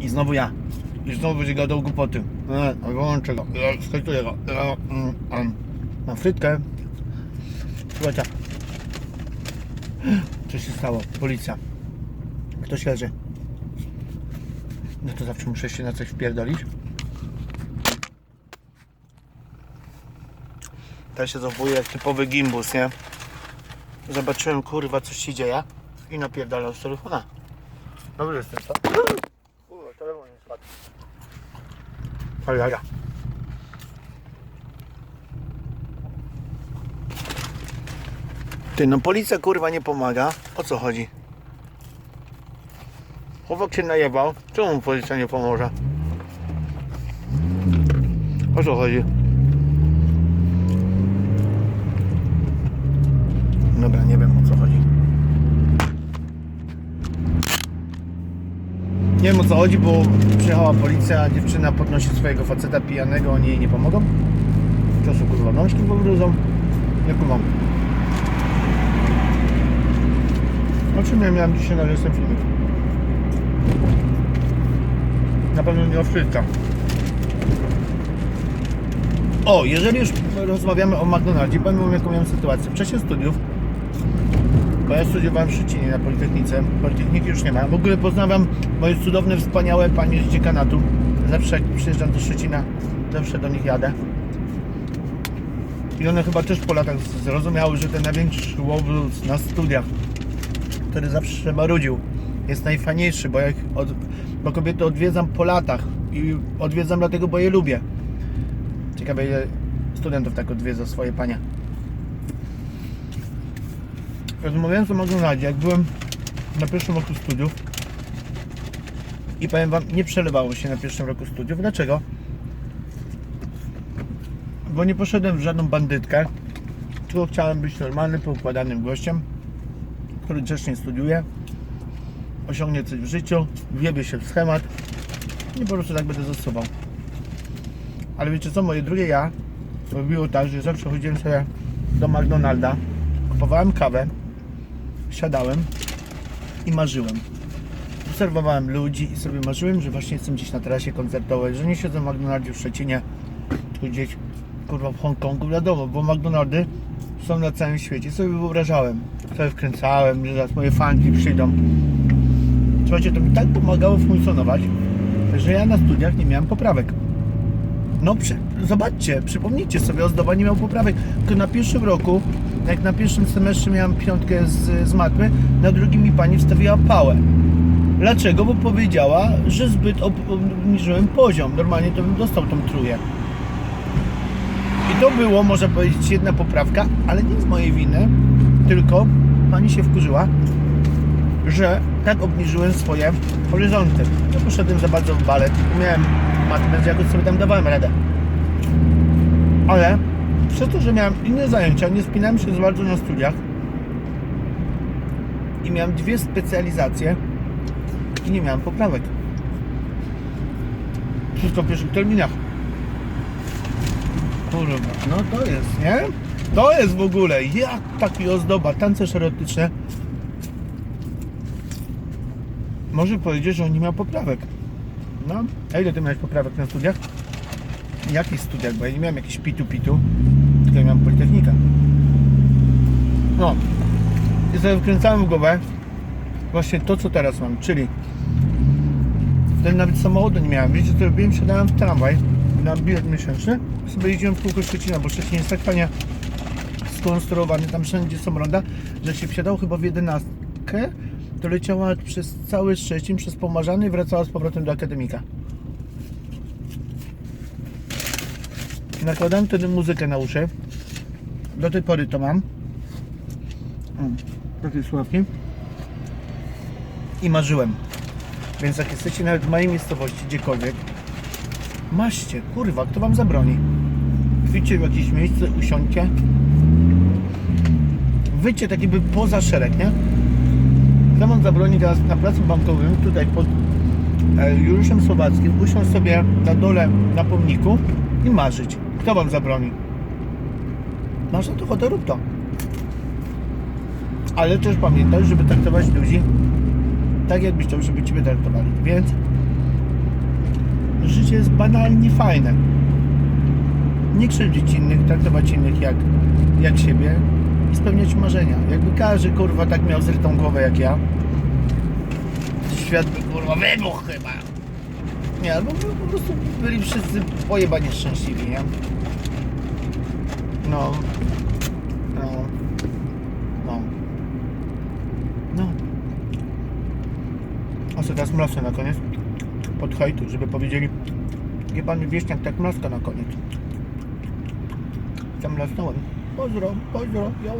I znowu ja. I znowu będzie gadał głupoty. E, wyłączę go. Skajtuję go. Mm. Mam frytkę. Słuchajcie. Co się stało? Policja. Ktoś leży. No to zawsze muszę się na coś wpierdolić. Teraz się zachowuję jak typowy gimbus, nie? Zobaczyłem, kurwa, coś się dzieje i napierdalam z telefona. Dobry jestem, co? Kurwa, telefon nie spadł. Ja. Ty, no policja kurwa nie pomaga. O co chodzi? Chłopak się najebał. Czemu mu policja nie pomoże? O co chodzi? Dobra, nie wiem o co chodzi. Nie wiem o co chodzi, bo przyjechała policja, dziewczyna podnosi swojego faceta pijanego, oni jej nie pomogą? Co są kurwa nążki powrócą? Nie kumam. O czym ja miałem dzisiaj nagrać ten filmik? Na pewno nie o frytkach. O, jeżeli już rozmawiamy o McDonaldzie, powiem jaką miałem sytuację. W czasie studiów, bo ja studiowałem w Szczecinie na Politechnice, Politechniki już nie ma. W ogóle pozdrawiam moje cudowne, wspaniałe panie z dziekanatu. Zawsze jak przyjeżdżam do Szczecina, zawsze do nich jadę. I one chyba też po latach zrozumiały, że ten największy łobuz na studiach, który zawsze marudził, jest najfajniejszy, bo, jak od, bo kobiety odwiedzam po latach i odwiedzam dlatego, bo je lubię. Ciekawe ile studentów tak odwiedza swoje panie. Rozmawiając o McDonaldzie, jak byłem na pierwszym roku studiów i powiem wam, nie przelewało się na pierwszym roku studiów. Dlaczego? Bo nie poszedłem w żadną bandytkę, tylko chciałem być normalnym, poukładanym gościem, który grzecznie studiuje, osiągnie coś w życiu, wiebie się w schemat i po prostu tak będę zastosował. Ale wiecie co, moje drugie ja robiło tak, że zawsze chodziłem sobie do McDonalda, kupowałem kawę, siadałem i marzyłem. Obserwowałem ludzi i sobie marzyłem, że właśnie jestem gdzieś na trasie koncertowej, że nie siedzę w McDonaldzie w Szczecinie, tylko gdzieś kurwa w Hongkongu, wiadomo, bo McDonaldy są na całym świecie. Sobie wyobrażałem, sobie wkręcałem, że zaraz moje fanki przyjdą. Słuchajcie, to mi tak pomagało funkcjonować, że ja na studiach nie miałem poprawek. No przy, zobaczcie, przypomnijcie sobie, ozdoba nie miał poprawek. Tylko na pierwszym roku, jak na pierwszym semestrze miałem piątkę z, z matmy, na drugim mi pani wstawiła pałę. Dlaczego? Bo powiedziała, że zbyt ob- obniżyłem poziom. Normalnie to bym dostał tą trójkę. I to było, można powiedzieć, jedna poprawka, ale nie z mojej winy, tylko pani się wkurzyła, że tak obniżyłem swoje horyzonty. Ja poszedłem za bardzo w balet, miałem matmę, jakoś sobie tam dawałem radę. Ale przez to, że miałem inne zajęcia, nie spinałem się za bardzo na studiach i miałem dwie specjalizacje i nie miałem poprawek. Wszystko w pierwszych terminach. Kurwa, no to jest, nie? To jest w ogóle, jak taki ozdoba, tancerz erotyczne może powiedzieć, że on nie miał poprawek. No, a ile ty miałeś poprawek na studiach? Jakich studiach? Bo ja nie miałem jakichś pitu-pitu, ja miałem Politechnika. No, i sobie wkręcałem w głowę właśnie to, co teraz mam, czyli wtedy nawet samochodu nie miałem. Wiecie, co robiłem? Siadałem w tramwaj na bilet miesięczny, sobie jeździłem w kółko Szczecina, bo Szczecin jest tak fajnie skonstruowany, tam wszędzie są ronda, że się wsiadał chyba w jedenastkę, to leciała przez cały Szczecin, przez Pomarzany i wracała z powrotem do Akademika. Nakładałem wtedy muzykę na uszy. Do tej pory to mam. O, takie słuchawki. I marzyłem. Więc jak jesteście nawet w mojej miejscowości, gdziekolwiek, maście, kurwa, kto wam zabroni? Chwyćcie w jakieś miejsce, usiądźcie. Wyjdźcie tak jakby poza szereg, nie? Kto wam zabroni teraz na placu bankowym, tutaj pod e, Juliuszem Słowackim, usiąść sobie na dole na pomniku i marzyć. Kto wam zabroni? Masz na to ochotę, rób to. Ale też pamiętaj, żeby traktować ludzi tak, jakbyś chciał, żeby Ciebie traktowali. Więc Życie jest banalnie fajne. Nie krzywdzić innych, traktować innych jak, jak siebie i spełniać marzenia. Jakby każdy kurwa tak miał zrytą głowę jak ja, świat by kurwa wybuchł chyba. Nie, albo po prostu byli wszyscy pojebanie szczęśliwi, nie? No. No. No. No. A co teraz mlosę na koniec? Pod hejtu, żeby powiedzieli Jebany wieśniak tak mlaska na koniec. Tam mlasnąłem. Pozdro, pozdro, yo.